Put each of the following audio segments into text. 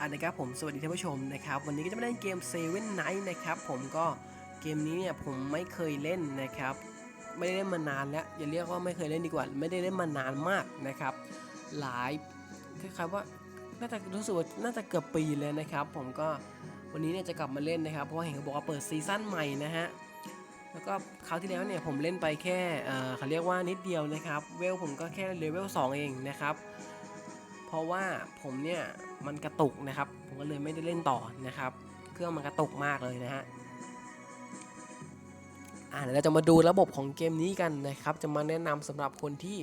อะนะครับผมสวัสดีท่านผู้ชมนะครับวันนี้ก็จะมาเล่นเกม Seven Night นะครับผมก็เกมนี้เนี่ยผมไม่เคยเล่นนะครับ ไม่ได้เล่นมานานแล้วอย่าเรียกว่าไม่เคยเล่นดีกว่า ไม่ได้เล่นมานานมากนะครับ หลายคล้ายๆว่าน่าจะรู้สึกว่าน่าจะเกือบปีเลยนะครับ ผมก็วันนี้เนี่ยจะกลับมาเล่นนะครับเพราะเห็นเขาบอกว่าเปิดซีซั่นใหม่นะฮะแล้วก็คราวที่แล้วเนี่ยผมเล่นไปแค่เอ่อเขาเรียกว่านิดเดียวนะครับเวลผมก็แค่เลเวล2เองนะครับ เพราะว่าผมเนี่ย มันกระตุกนะครับ ผมก็เลยไม่ได้เล่นต่อนะครับ เครื่องมันกระตุกมากเลยนะฮะอ่าเดี๋ยวเราจะมาดูระบบของเกมนี้กันนะครับ จะมาแนะนำสำหรับคนที่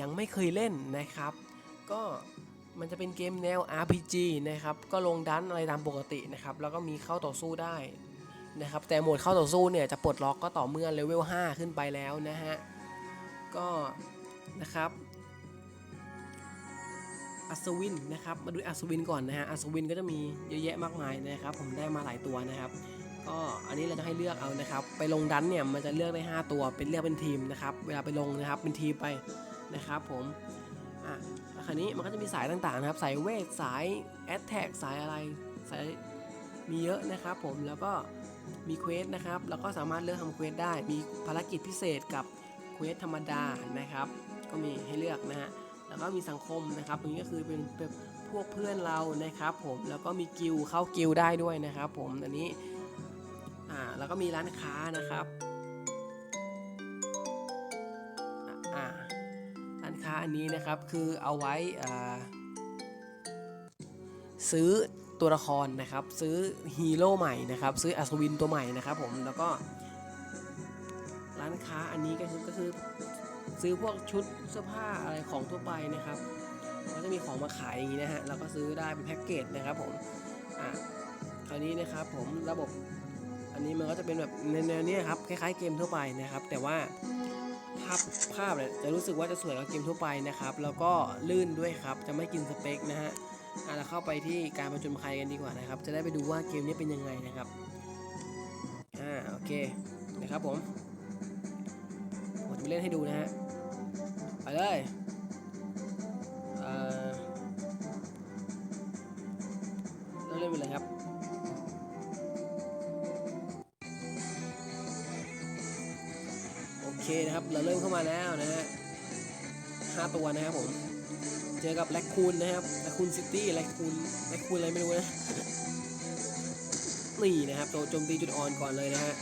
ยังไม่เคยเล่นนะครับ ก็มันจะเป็นเกมแนว RPG นะครับ ก็ลงดันอะไรตามปกตินะครับ แล้วก็มีเข้าต่อสู้ได้นะครับ แต่โหมดเข้าต่อสู้เนี่ยจะปลดล็อกก็ต่อเมื่อเลเวล 5 ขึ้นไปแล้วนะฮะ ก็นะครับ อัศวินนะครับมาดูอัศวินก่อนนะฮะอัศวินก็จะมีเยอะแยะมากมายนะครับ ผมได้มาหลายตัวนะครับ ก็อันนี้เราจะให้เลือกเอานะครับ ไปลงดันเนี่ยมันจะเลือกได้ 5 ตัวเป็นเลือกเป็นทีมนะครับ เวลาไปลงนะครับเป็นทีมไปนะครับ ผมอะคราวนี้มันก็จะมีสายต่างๆนะครับ สายเวทสายแอตแทกสายอะไรสายมีเยอะนะครับผมแล้วก็มีเควสนะครับแล้วก็สามารถเลือกทำเควสได้มีภารกิจพิเศษกับเควสธรรมดานะครับ ก็มีให้เลือกนะฮะ แล้วก็มีสังคมนะครับตรงนี้ก็คือเป็นพวกเพื่อนเรานะครับ ผมแล้วก็มีกิลเข้ากิลได้ด้วยนะครับ ผมอันนี้อ่าแล้วก็มีร้านค้านะครับอ่าร้านค้าอันนี้นะครับคือเอาไว้อ่าซื้อตัวละครนะครับ ซื้อฮีโร่ใหม่นะครับ ซื้ออัศวินตัวใหม่นะครับ ผมแล้วก็ร้านค้าอันนี้ก็คือก็คือ ซื้อพวกชุดเสื้อผ้าอะไรของทั่วไปนะครับก็จะมีของมาขายอย่างนี้นะฮะเราก็ซื้อได้เป็นแพ็กเกจนะครับผมอะคราวนี้นะครับผมระบบ อันนี้มันก็จะเป็นแบบแนวนี้ครับคล้ายๆเกมทั่วไปนะครับ แต่ว่าภาพภาพเนี่ยจะรู้สึกว่าจะสวยกว่าเกมทั่วไปนะครับ แล้วก็ลื่นด้วยครับจะไม่กินสเปคนะฮะอะเราเข้าไปที่การประจนภัยกันดีกว่านะครับ จะได้ไปดูว่าเกมนี้เป็นยังไงนะครับอ่าโอเคนะครับผมผมจะเล่นให้ดูนะฮะ ไปเลยเอ่อเริ่มเล่นไปเลยครับโอเคนะครับเราเริ่มเข้ามาแล้วนะฮะห้าตัวนะครับผม เจอกับแลคคูนนะครับแลคคูนซิตี้แลคคูนแลคคูนอะไรไม่รู้นะนี่นะครับโจมตีจุดอ่อนก่อนเลยนะฮะ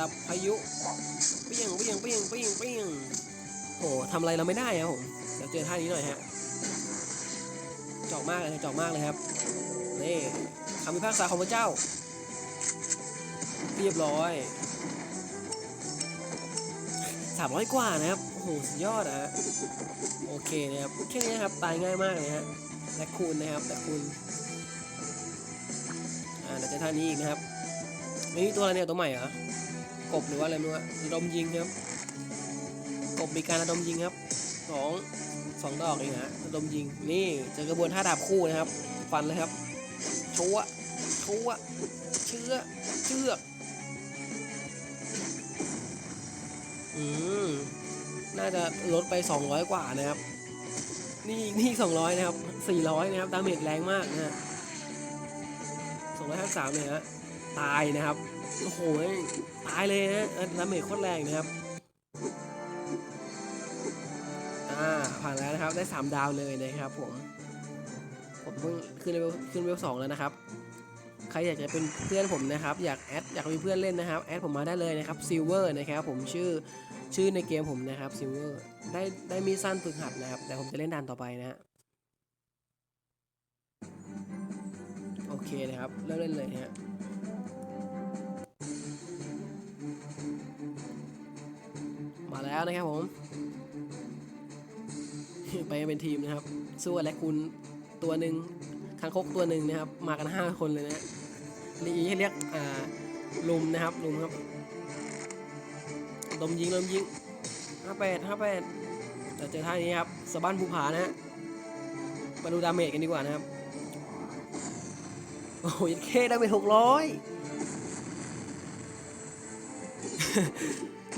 ดับพายุเปี้ยงเปี้ยงเปี้ยงเปี้ยงเปี้ยง โอ้ทำอะไรเราไม่ได้ครับผมเดี๋ยวเจอท่านี้หน่อยฮะจาะมากเลยจาะมากเลยครับนี่คำพิพากษาของพระเจ้า เรียบร้อยสามร้อยกว่านะครับโอ้โหสุดยอดอะฮะโอเคนะครับแค่นี้ครับตายง่ายมากเลยฮะแลคคูนนะครับแลคคูนอ่าเดี๋ยวจอท่านี้อีกนะครับนี่ตัวอะไรเนี่ยตัวใหม่เหรอกบหรือว่าอะไรไม่รู้อะระดมยิงครับ บมีการระดมยิงครับสองสองดอกเองฮะระดมยิงนี่เจอกระบวนท่าดาบคู่นะครับ ฟันเลยครับชัวชัวเชื่อเชือกอืมน่าจะลดไป 200 กว่านะครับ นี่นี่ 200 นะครับ 400 นะครับดาเมจแรงมากนะฮะ253เลยฮะตายนะครับโอ้โหตายเลยนะดาเมจโคตรแรงนะครับ ผ่านแล้วนะครับ ได้ 3 ดาวเลยนะครับผม ผมเพิ่งขึ้นเลเวลขึ้นเลเวลสองแล้วนะครับ ใครอยากจะเป็นเพื่อนผมนะครับ อยากแอดอยากมีเพื่อนเล่นนะครับ แอดผมมาได้เลยนะครับซิลเวอร์นะครับ ผมชื่อชื่อในเกมผมนะครับซิลเวอร์ได้ได้มีสั้นฝึกหัดนะครับ แต่ผมจะเล่นด่านต่อไปนะฮะโอเคนะครับ เริ่มเล่นเลยนะฮะมาแล้วนะครับผม ไปกันเป็นทีมนะครับสู้กับแลคคูนตัวหนึ่งคังคกตัวหนึ่งนะครับ มากันห้าคนเลยนะฮะเรียกให้เรียกอ่าลุมนะครับลุมครับลมยิงลมยิงห้าแปดห้าแปดแต่เจอท่านี้ครับสะบั้นภูผานะฮะมาดูดาเมจกันดีกว่านะครับโอ้ยเคดาเมจหกร้อย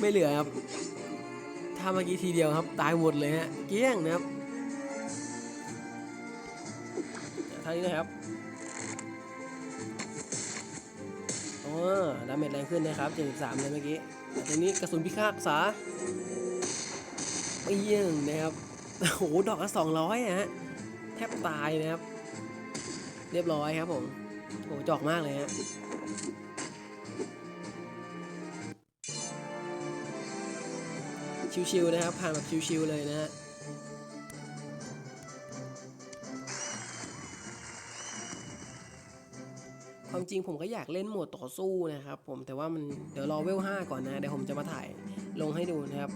ไม่เหลือครับาเมื่อกี้ทีเดียวครับ ตายหมดเลยฮะ เกี้ยงนะครับท่านี้นะครับอ๋อดาเมจแรงขึ้นนะครับ 73 เลยเมื่อกี้ต่ทีนี้กระสุนพิฆาตษาเปี้ยงนะครับ โอ้โห ดอกละ200อะฮะ แทบตายนะครับ เรียบร้อยครับผม โอ้จอกมากเลยฮะ ชิวๆนะครับ ผ่านแบบชิวๆเลยนะฮะความจริงผมก็อยากเล่นโหมดต่อสู้นะครับผมแต่ว่ามันเดี๋ยวรอเวล5ก่อนนะเดี๋ยวผมจะมาถ่ายลงให้ดูนะครับ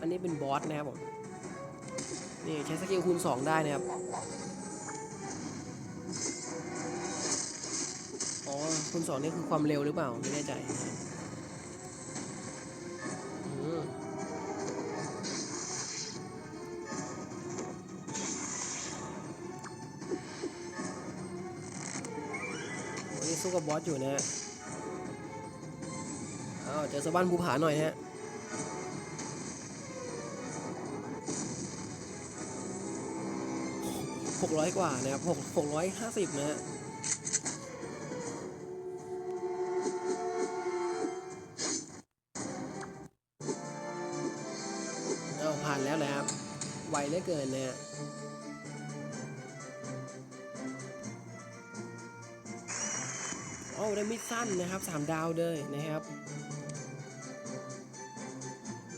อันนี้เป็นบอสนะครับผม นี่ใช้สกิลคูณ2 ได้นะครับ อ๋อคูณ2นี่คือความเร็วหรือเปล่า ไม่แน่ใจอืมโอ้นี่สู้กับบอสอยู่นะฮะอ้าวเจอสะบ้านภูผาหน่อยฮะ หกร้อยกว่านะครับหกหกร้อยห้าสิบนะฮะเอาผ่านแล้วนะครับ ไวเหลือเกินนะฮะโอ้ได้มิดสั้นนะครับสามดาวเลยนะครับ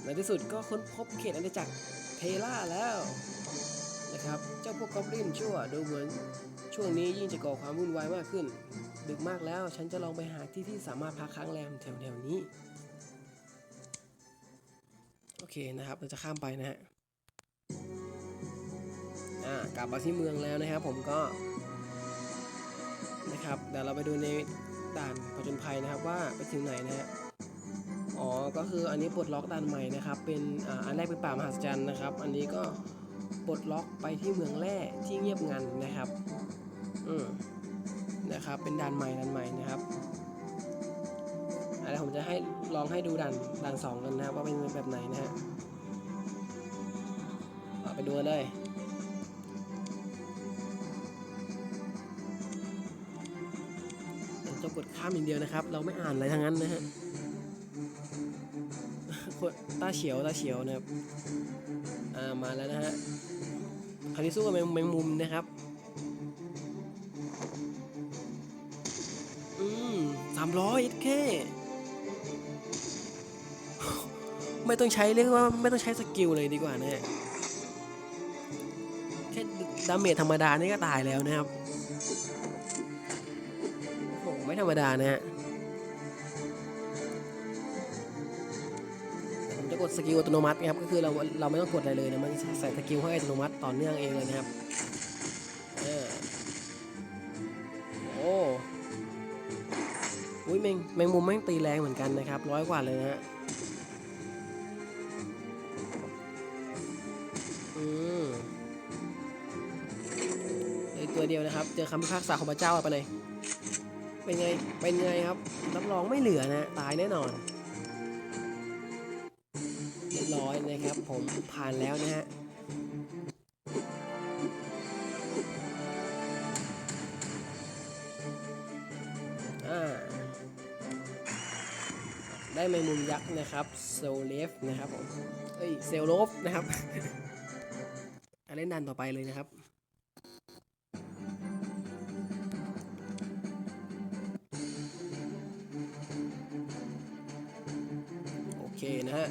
ในที่สุดก็ค้นพบเขตอาณาจักรเทล่าแล้ว นะครับ เจ้าพวกกอบลินชั่วดูเหมือนช่วงนี้ยิ่งจะก่อความวุ่นวายมากขึ้น ดึกมากแล้วฉันจะลองไปหาที่ที่สามารถพักค้างแรมแถวๆนี้ โอเคนะครับเราจะข้ามไปนะฮะอ่ากลับมาที่เมืองแล้วนะครับ ผมก็นะครับเดี๋ยวเราไปดูในด่านผจญภัยนะครับว่าไปถึงไหนนะฮะอ๋อก็คืออันนี้ปลดล็อกด่านใหม่นะครับ เป็นอ่าอันแรกเป็นป่ามหัศจรรย์นะครับ อันนี้ก็ ปลดล็อกไปที่เมืองแร่ที่เงียบงันนะครับอืมนะครับ เป็นด่านใหม่ด่านใหม่นะครับอะไรผมจะให้ลองให้ดูด่านด่านสองกันนะครับว่าเป็นแบบไหนนะฮะเอาไปดูเลยจะกดข้ามอย่างเดียวนะครับ เราไม่อ่านอะไรทั้งนั้นนะฮะตาเฉียวตาเฉียวนะครับ อ่ามาแล้วนะฮะ คราวนี้สู้กับแมงมงมุมนะครับ อืมสามร้อยแค่ไม่ต้องใช้เรียกว่าไม่ต้องใช้สกิลเลยดีกว่านะฮะแค่ดาเมจธรรมดานี่ก็ตายแล้วนะครับโอ้โหไม่ธรรมดานะฮะ กดสกิลอัตโนมัตินะครับก็คือเราเราไม่ต้องกดอะไรเลยนะมันใส่สกิลให้อัตโนมัติต่อเนื่องเองเลยนะครับเออโอ้อุ้ยแมงแมงมุมแม่งตีแรงเหมือนกันนะครับร้อยกว่าเลยนะฮะอืมเลืออตัวเดียวนะครับ เจอคำพิพากษาของพระเจ้าไปเลยเป็นไงเป็นไงครับรับรองไม่เหลือนะตายแน่นอน ผมผ่านแล้วนะฮะได้แมงมุมยักษ์นะครับโซลเลฟนะครับผมเอ้ยเซลโลฟนะครับอะเล่นดันต่อไปเลยนะครับโอเคนะฮะ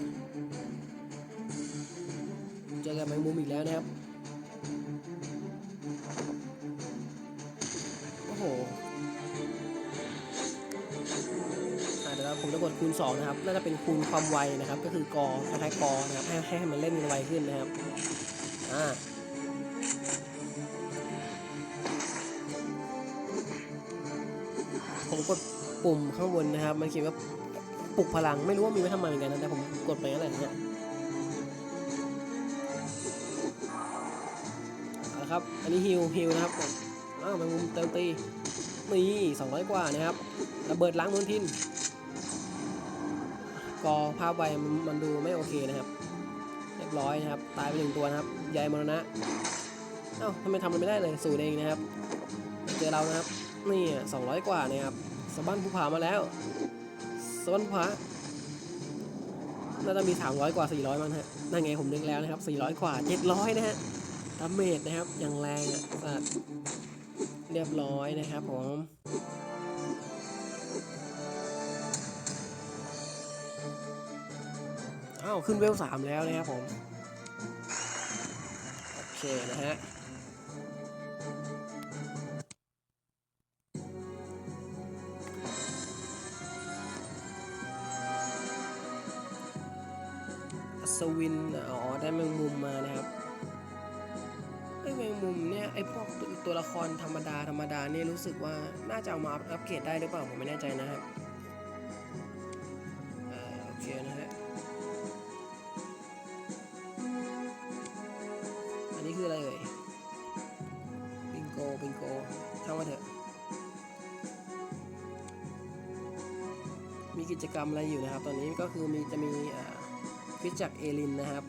จอกับแมงมุมอีกแล้วนะครับ โอ้โหเดี๋ยวเราผมจะกดคูณ 2 นะครับ น่าจะเป็นคูณความไวนะครับ ก็คือกอคล้ายๆกอนะครับ ให้ให้มันเล่นมันไวขึ้นนะครับ อ่าผมกดปุ่มข้างบนนะครับ มันเขียนว่าปลุกพลัง ไม่รู้ว่ามีไว้ทำไมเหมือนกันนะ แต่ผมกดไปนั่นแหละนะฮะเอา ละครับ อันนี้ฮิวฮิวนะครับผมอ้าวแมงมุมเติมตีนี่200 กว่านะครับระเบิดล้างมลทินกอภาพไวมันดูไม่โอเคนะครับเรียบร้อยนะครับ ตายไปหนึ่งตัวนะครับยายมรณะเอ้าทำไมทำมันไม่ได้เลยสูตรเองนะครับ เจอเรานะครับนี่สองร้อยกว่านะครับสะบั้นภูผามาแล้วสะบั้นภูผาน่าจะมี300กว่า400มั้งฮะนั่นไงผมนึกแล้วนะครับ400กว่า700นะฮะ ดาเมจนะครับอย่างแรงอะสัตว์เรียบร้อยนะครับผมอ้าวขึ้นเวลสามแล้วนะครับผม โอเคนะฮะอัศวิน อ๋อ ได้แมงมุมมานะครับ ไอพวกตัวละครธรรมดาธรรมดาเนี่ยรู้สึกว่าน่าจะเอามาอัพอัปเกรดได้หรือเปล่าผมไม่แน่ใจนะครับโอเคนะฮะอันนี้คืออะไรเอ่ยบิงโกบิงโกช่างมาเถอะ มีกิจกรรมอะไรอยู่นะครับ ตอนนี้ก็คือมีจะมีฟิชจากเอลินนะครับ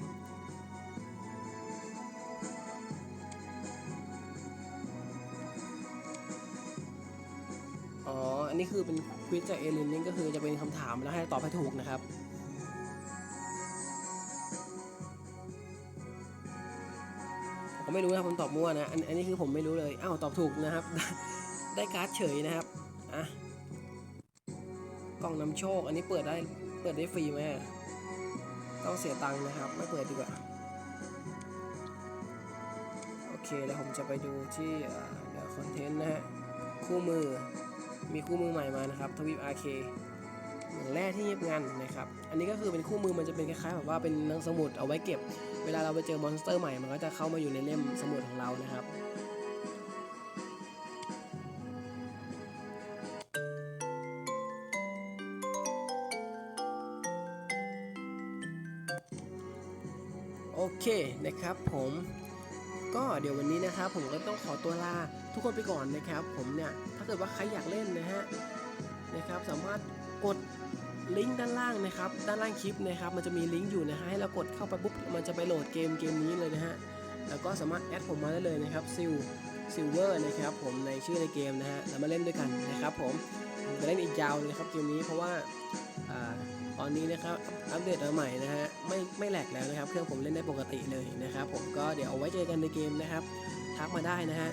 คือเป็นควิสจากเอลินนี่ก็คือจะเป็นคำถามแล้วให้ตอบให้ถูกนะครับผมไม่รู้นะผมตอบมั่วนะอันอันนี้คือผมไม่รู้เลยอ้าวตอบถูกนะครับ ได้การ์ดเฉยนะครับอะกล่องนำโชค อันนี้เปิดได้เปิดได้ฟรีไหมต้องเสียตังค์นะครับ ไม่เปิดดีกว่าโอเคแล้วผมจะไปดูที่เอ่อคอนเทนต์นะฮะคู่มือ มีคู่มือใหม่มานะครับทวีป RK เหมืองแร่ที่เงียบงันนะครับ อันนี้ก็คือเป็นคู่มือมันจะเป็นคล้ายๆแบบว่าเป็นหนังสมุดเอาไว้เก็บ เวลาเราไปเจอมอนสเตอร์ใหม่มันก็จะเข้ามาอยู่ในเล่มสมุดของเรานะครับโอเคนะครับผมก็เดี๋ยววันนี้นะครับผมก็ต้องขอตัวลาทุกคนไปก่อนนะครับ ผมเนี่ย เกิดว่าใครอยากเล่นนะฮะนะครับสามารถกดลิงก์ด้านล่างนะครับด้านล่างคลิปนะครับมันจะมีลิงก์อยู่นะฮะให้เรากดเข้าไปปุ๊บมันจะไปโหลดเกมเกมนี้เลยนะฮะแล้วก็สามารถแอดผมมาได้เลยนะครับซิลซิลเวอร์นะครับผมในชื่อในเกมนะฮะแล้วมาเล่นด้วยกันนะครับผมจะเล่นอีกยาวเลยครับเกมนี้เพราะว่าตอนนี้นะครับอัปเดตใหม่นะฮะไม่ไม่แหลกแล้วนะครับเครื่องผมเล่นได้ปกติเลยนะครับผมก็เดี๋ยวเอาไว้เจอกันในเกมนะครับทักมาได้นะฮะ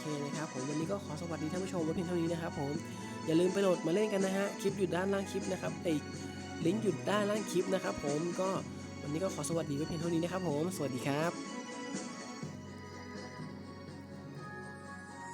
เคนะครับผมวันนี้ก็ขอสวัสดีท่านผู้ชมไว้เพียงเท่านี้นะครับผมอย่าลืมไปโหลดมาเล่นกันนะฮะคลิปอยู่ด้านล่างคลิปนะครับไอ้ลิงก์อยู่ด้านล่างคลิปนะครับผมก็วันนี้ก็ขอสวัสดีไว้เพียงเท่านี้นะครับผมสวัสดีครับ